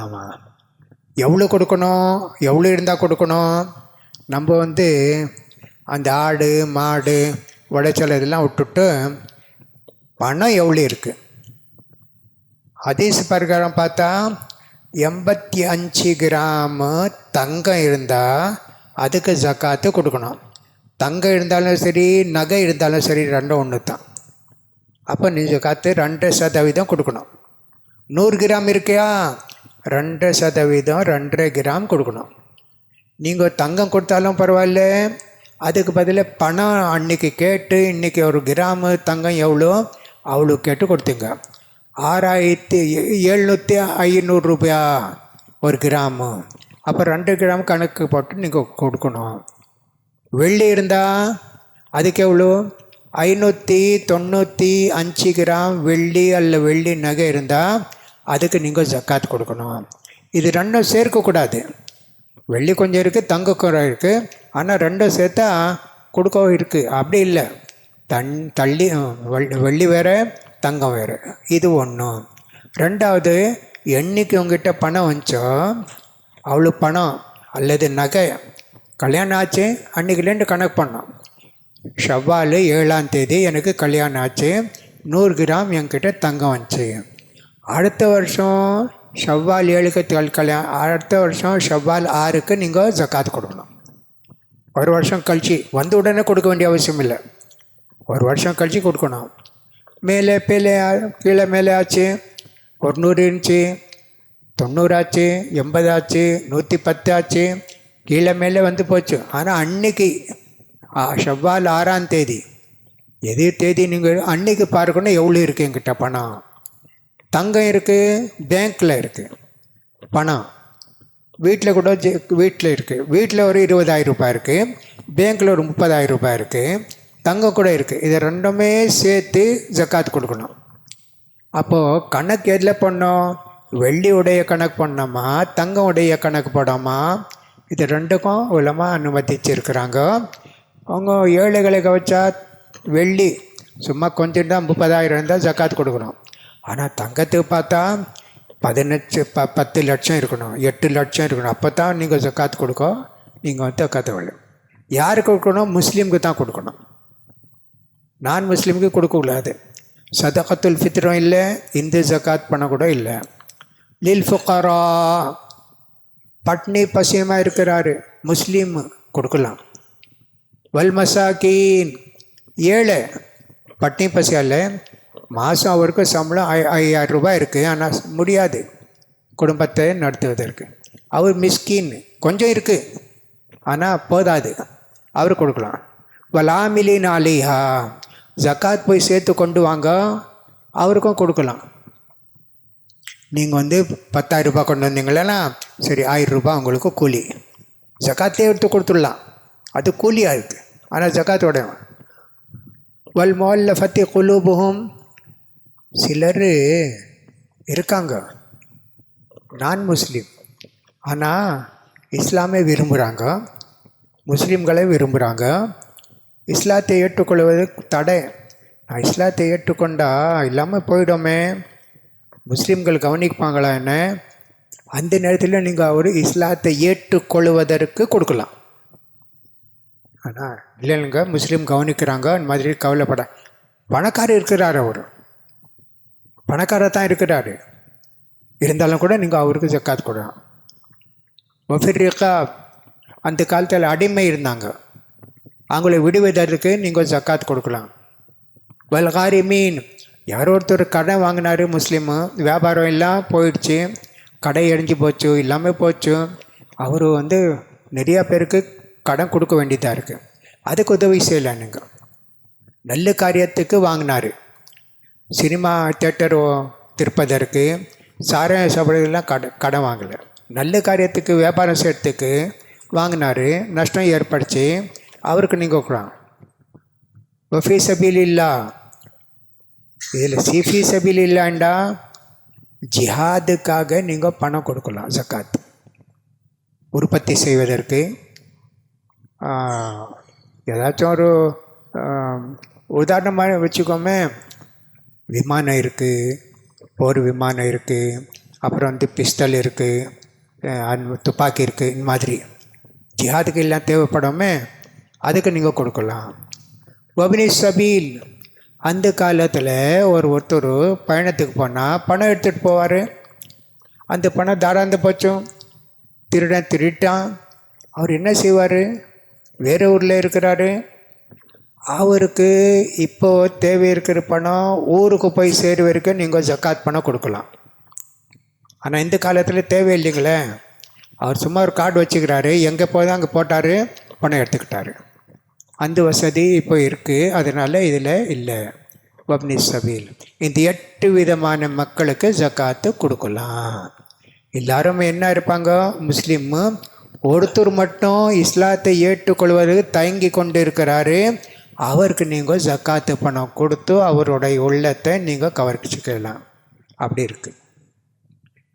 ஆமாம் எவ்வளோ கொடுக்கணும்? எவ்வளோ இருந்தால் கொடுக்கணும்? நம்ம வந்து அந்த ஆடு மாடு உடைச்சல் இதெல்லாம் விட்டுட்டு பணம் எவ்வளோ இருக்குது ஹதீஸ் பிரகாரம் பார்த்தா எண்பத்தி அஞ்சு கிராமு தங்கம் இருந்தால் அதுக்கு ஜக்காத்து கொடுக்கணும். தங்கம் இருந்தாலும் சரி நகை இருந்தாலும் சரி ரெண்டும் ஒன்று தான் அப்போ நீ ஜக்காத்து ரெண்டு சதவீதம் கொடுக்கணும். நூறு கிராம் இருக்கியா? ரெண்டு சதவீதம் ரெண்டரை கிராம் கொடுக்கணும். நீங்கள் தங்கம் கொடுத்தாலும் பரவாயில்ல. அதுக்கு பதிலாக பணம் அன்னைக்கு கேட்டு இன்றைக்கி ஒரு கிராமு தங்கம் எவ்வளோ? அவ்வளோ கேட்டு கொடுத்தீங்க. ஆறாயிரத்தி எழுநூற்றி ஐநூறு ரூபாயா? ஒரு கிராமு. அப்போ ரெண்டு கிராம் கணக்கு போட்டு நீங்கள் கொடுக்கணும். வெள்ளி இருந்தால் அதுக்கு எவ்வளோ? ஐநூற்றி தொண்ணூற்றி அஞ்சு கிராம் வெள்ளி அல்ல வெள்ளி நகை இருந்தால் அதுக்கு நீங்கள் ஜக்காத் கொடுக்கணும். இது ரெண்டும் சேர்க்கக்கூடாது. வெள்ளி கொஞ்சம் இருக்குது தங்க குறை இருக்குது ஆனால் ரெண்டும் சேர்த்தா கொடுக்கவும் இருக்குது அப்படி இல்லை. தன் தள்ளி வெள்ளி வெள்ளி வேறு தங்கம் வேறு. இது ஒன்று ரெண்டாவது என்னைக்கு உங்ககிட்ட பணம் வந்துச்சோ அவ்வளோ பணம் அல்லது நகை கல்யாணம் ஆச்சு அன்றைக்கிலேருந்து கணக்கு பண்ணோம். ஷவ்வால் ஏழாம் தேதி எனக்கு கல்யாணம் ஆச்சு. நூறு கிராம் என்கிட்ட தங்கம் வந்துச்சு. அடுத்த வருஷம் ஷவ்வால் ஏழுக்கு கல்யாணம் அடுத்த வருஷம் ஷவ்வால் ஆறுக்கு நீங்கள் ஜக்காத் கொடுக்கணும். ஒரு வருஷம் கழிச்சு வந்த உடனே கொடுக்க வேண்டிய அவசியம் இல்லை. ஒரு வருஷம் கழிச்சு கொடுக்கணும். மேலே பேலே கீழே மேலே ஆச்சு. ஒரு நூறு இருந்துச்சு தொண்ணூறாச்சு எண்பதாச்சு நூற்றி பத்து ஆச்சு. கீழே மேலே வந்து போச்சு. ஆனால் அன்னைக்கு ஆ, செவ்வால் ஆறாம் தேதி. எது தேதி நீங்கள் அன்னைக்கு பார்க்கணும். எவ்வளோ இருக்குது என்கிட்ட பணம்? தங்கம் இருக்குது பேங்க்கில் இருக்குது பணம். வீட்டில் கூட வீட்டில் இருக்குது வீட்டில் ஒரு இருபதாயிரம் ரூபாய் இருக்குது பேங்க்கில் ஒரு முப்பதாயிரம் ரூபாய் இருக்குது தங்கம் கூட இருக்குது இதை ரெண்டுமே சேர்த்து ஜக்காத் கொடுக்கணும். அப்போது கணக்கு எதில் பண்ணோம்? வெள்ளி உடைய கணக்கு பண்ணோமா? தங்கம் உடைய கணக்கு போடாமா? இது ரெண்டுக்கும் உலமாக அனுமதிச்சிருக்கிறாங்க. அவங்க ஏழைகளை கவச்சா வெள்ளி. சும்மா கொஞ்சம் தான் முப்பதாயிரம் இருந்தால் ஜக்காத் கொடுக்கணும். ஆனால் தங்கத்துக்கு பார்த்தா பதினஞ்சு ப பத்து லட்சம் இருக்கணும் எட்டு லட்சம் இருக்கணும். அப்போ தான் நீங்கள் ஜக்காத் கொடுக்கோ நீங்கள் வந்து ஜக்காத்து விழும் யாருக்கு கொடுக்கணும்? முஸ்லீமுக்கு தான் கொடுக்கணும். நான் முஸ்லீமுக்கு கொடுக்கக்கூடாது சதகத்துல் ஃபித்ரும் இல்லை இந்து ஜக்காத் பண்ண கூட இல்லை. லில் ஃபுக்காரா பட்னி பசியமாக இருக்கிறாரு. முஸ்லீம் கொடுக்கலாம். வல் மசாக்கீன் ஏழை பட்னி பசியால் மாதம் அவருக்கு சம்பளம் ஐ ஐயாயிரம் ரூபாய் இருக்குது ஆனால் முடியாது. குடும்பத்தை நடத்துவதற்கு. அவர் மிஸ்கின் கொஞ்சம் இருக்குது ஆனால் போதாது. அவர் கொடுக்கலாம். வலாமிலின் அலிஹா. ஜக்காத் போய் சேர்த்து கொண்டு வாங்க. அவருக்கும் கொடுக்கலாம். நீங்கள் வந்து பத்தாயிரம் ரூபாய் கொண்டு வந்தீங்களா சரி ஆயிரம் ரூபாய் உங்களுக்கு கூலி. ஜக்காத்தே எடுத்து கொடுத்துடலாம். அது கூலியாக இருக்குது ஆனால் ஜக்காத்தோட. வல் மோல்ல ஃபத்தி குலூபுகும் சிலர் இருக்காங்க. நான் முஸ்லீம். ஆனால் இஸ்லாமே விரும்புகிறாங்க முஸ்லீம்களை விரும்புகிறாங்க இஸ்லாத்தை ஏற்றுக்கொள்வது தடை. நான் இஸ்லாத்தை ஏற்றுக்கொண்டா இல்லாமல் போயிடுமே. முஸ்லீம்கள் கவனிப்பாங்களா என்ன? அந்த நேரத்தில் நீங்கள் அவர் இஸ்லாத்தை ஏற்றுக்கொள்வதற்கு கொடுக்கலாம். ஆனால் இல்லைங்க முஸ்லீம் கவனிக்கிறாங்க அந்த மாதிரி கவலைப்பட பணக்காரர் இருக்கிறார் அவர். பணக்காரர் தான் இருக்கிறாரு. இருந்தாலும் கூட நீங்கள் அவருக்கு ஜக்காத் கொடுக்கலாம் ஒஃபிரிக்கா அந்த காலத்தில் அடிமை இருந்தாங்க. அவங்கள விடுவதற்கு நீங்கள் ஜக்காத் கொடுக்கலாம். வல்காரி மீன் யாரோ ஒருத்தர் கடை வாங்கினார் முஸ்லீமு வியாபாரம் எல்லாம் போயிடுச்சு கடை எரிஞ்சு போச்சு எல்லாமே போச்சு. அவர் வந்து நிறையா பேருக்கு கடன் கொடுக்க வேண்டியதாக இருக்குது அதுக்கு உதவி செய்யலானுங்க நல்ல காரியத்துக்கு வாங்கினார். சினிமா தேட்டர் திருப்பதற்கு சாராய சாப்பிட்றதுலாம் கட கடன் வாங்கலை. நல்ல காரியத்துக்கு வியாபாரம் செய்யறதுக்கு வாங்கினார். நஷ்டம் ஏற்படுச்சு. அவருக்கு நீங்கள் கொடுக்கலாம். ஒஃபி சபீல் இல்லா? இதில் சிஃபி சபீல் இல்லாண்டா ஜிஹாதுக்காக நீங்கள் பணம் கொடுக்கலாம் ஜக்காத். உற்பத்தி செய்வதற்கு. ஏதாச்சும் ஒரு உதாரணமாக வச்சுக்கோமே. விமானம் இருக்குது போர் விமானம் இருக்குது அப்புறம் வந்து பிஸ்டல் இருக்குது துப்பாக்கி இருக்குது இந்த மாதிரி. ஜிஹாதுக்கு எல்லாம் தேவைப்படாம அதுக்கு நீங்கள் கொடுக்கலாம். வபினி சபீல் அந்த காலத்தில் ஒரு ஒருத்தர் பயணத்துக்கு போனால் பணம் எடுத்துகிட்டு போவார். அந்த பணம் தாராந்து போச்சும் திருடன் திருட்டான். அவர் என்ன செய்வார்? வேறு ஊரில் இருக்கிறாரு. அவருக்கு இப்போ தேவை இருக்கிற பணம் ஊருக்கு போய் சேரு வரைக்கும் நீங்கள் ஜக்காத் பணம் கொடுக்கலாம். ஆனால் இந்த காலத்தில் தேவை இல்லைங்களே அவர் சும்மா ஒரு கார்டு வச்சுக்கிறாரு. எங்கே போதும் அங்கே போட்டார் பணம் எடுத்துக்கிட்டாரு. அந்த வசதி இப்போ இருக்குது அதனால் இதில் இல்லை. வப்னி சபீல். இந்த எட்டு விதமான மக்களுக்கு ஜக்காத்து கொடுக்கலாம். எல்லாரும் என்ன இருப்பாங்க? முஸ்லீமு ஒருத்தர் மட்டும் இஸ்லாத்தை ஏற்றுக்கொள்வதற்கு தயங்கி கொண்டு இருக்கிறாரு அவருக்கு நீங்கள் ஜக்காத்து பணம் கொடுத்து அவருடைய உள்ளத்தை நீங்கள் கவர்ச்சிக்கலாம். அப்படி இருக்குது